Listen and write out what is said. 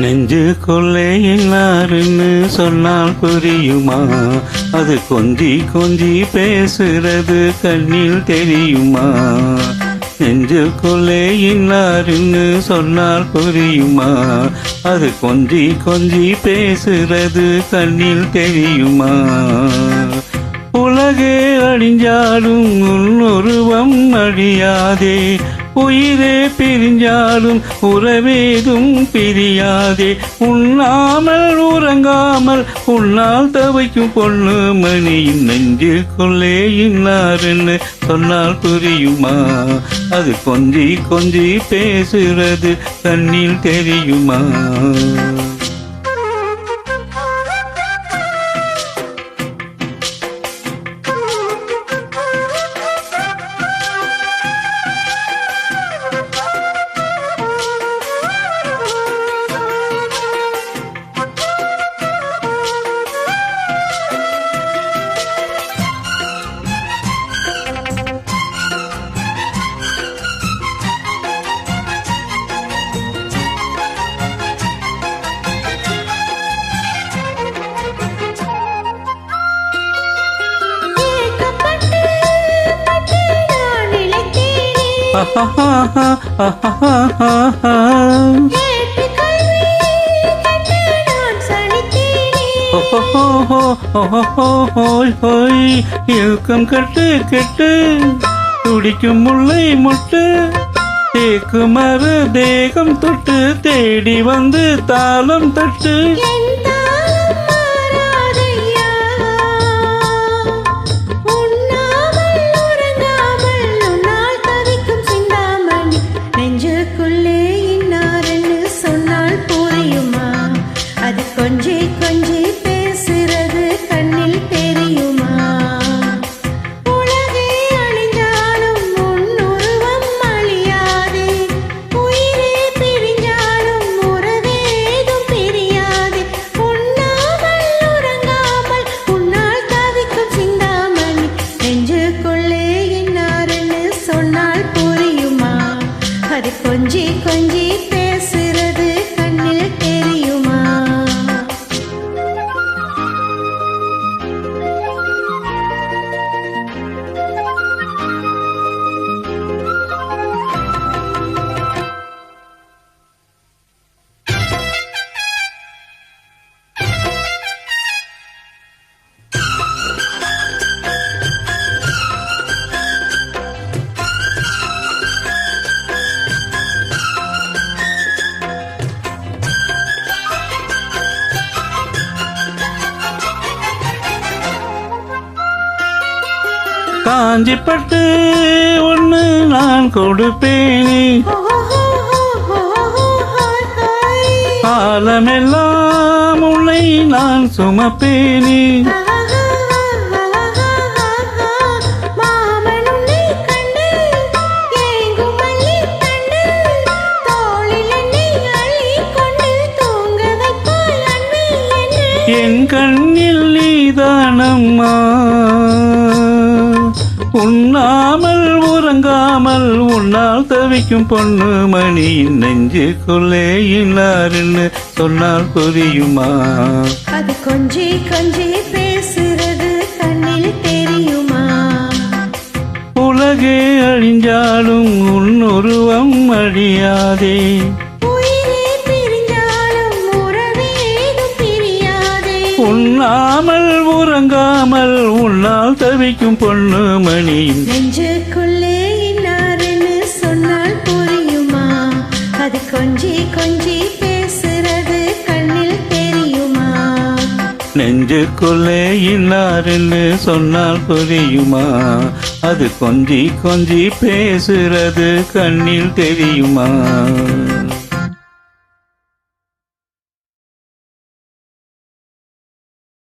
நெஞ்சுக்குள்ளே இன்னாருன்னு சொன்னால் புரியுமா? அது கொஞ்சி கொஞ்சி பேசுறது கண்ணில் தெரியுமா? நெஞ்சுக்குள்ளே இன்னாருன்னு சொன்னால் புரியுமா? அது கொஞ்சி கொஞ்சி பேசுறது கண்ணில் தெரியுமா? உலகே அழிஞ்சாலும் உன்னுருவம் அழியாதே. உயிரே பிரிஞ்சாலும் உறவேதும் பிரியாதே. உண்ணாமல் உறங்காமல் உன்னால் தவைக்கும் பொண்ணு மணியின் கொள்ளே இன்னாருன்னு சொன்னால் புரியுமா? அது கொஞ்சி கொஞ்சி பேசுறது கண்ணில் தெரியுமா? இழுக்கம் கட்டு கெட்டு துடிக்கும் முல்லை முட்டு தேக்குமறு தேகம் தொட்டு தேடி வந்து தாளம் தட்டு. காஞ்சிப்பட்டு ஒன்று நான் கொடுப்பேனே. காலமெல்லாம் உன்னை நான் சுமப்பேனே. மாமன் உன்னை கண்டு உண்ணாமல் உறங்காமல் உன்னால் தவிக்கும் பொண்ணு மணியின் நெஞ்சுக்குள்ளே இன்னாருன்னு சொன்னால் புரியுமா? அது கொஞ்சி கொஞ்சி பேசுறது கண்ணில் தெரியுமா? உலகே அழிஞ்சாலும் உன் உருவம் அழியாதே. உண்ணாமல் உறங்காமல் உன்னால் தவிக்கும் பொண்ணு மணியின் நெஞ்சுக்குள்ளே இன்னாருன்னு சொன்னால் புரியுமா? அது கொஞ்சி கொஞ்சி பேசுறது கண்ணில் தெரியுமா? நெஞ்சுக்குள்ளே இன்னாருன்னு சொன்னால் புரியுமா? அது கொஞ்சி கொஞ்சி பேசுறது கண்ணில் தெரியுமா?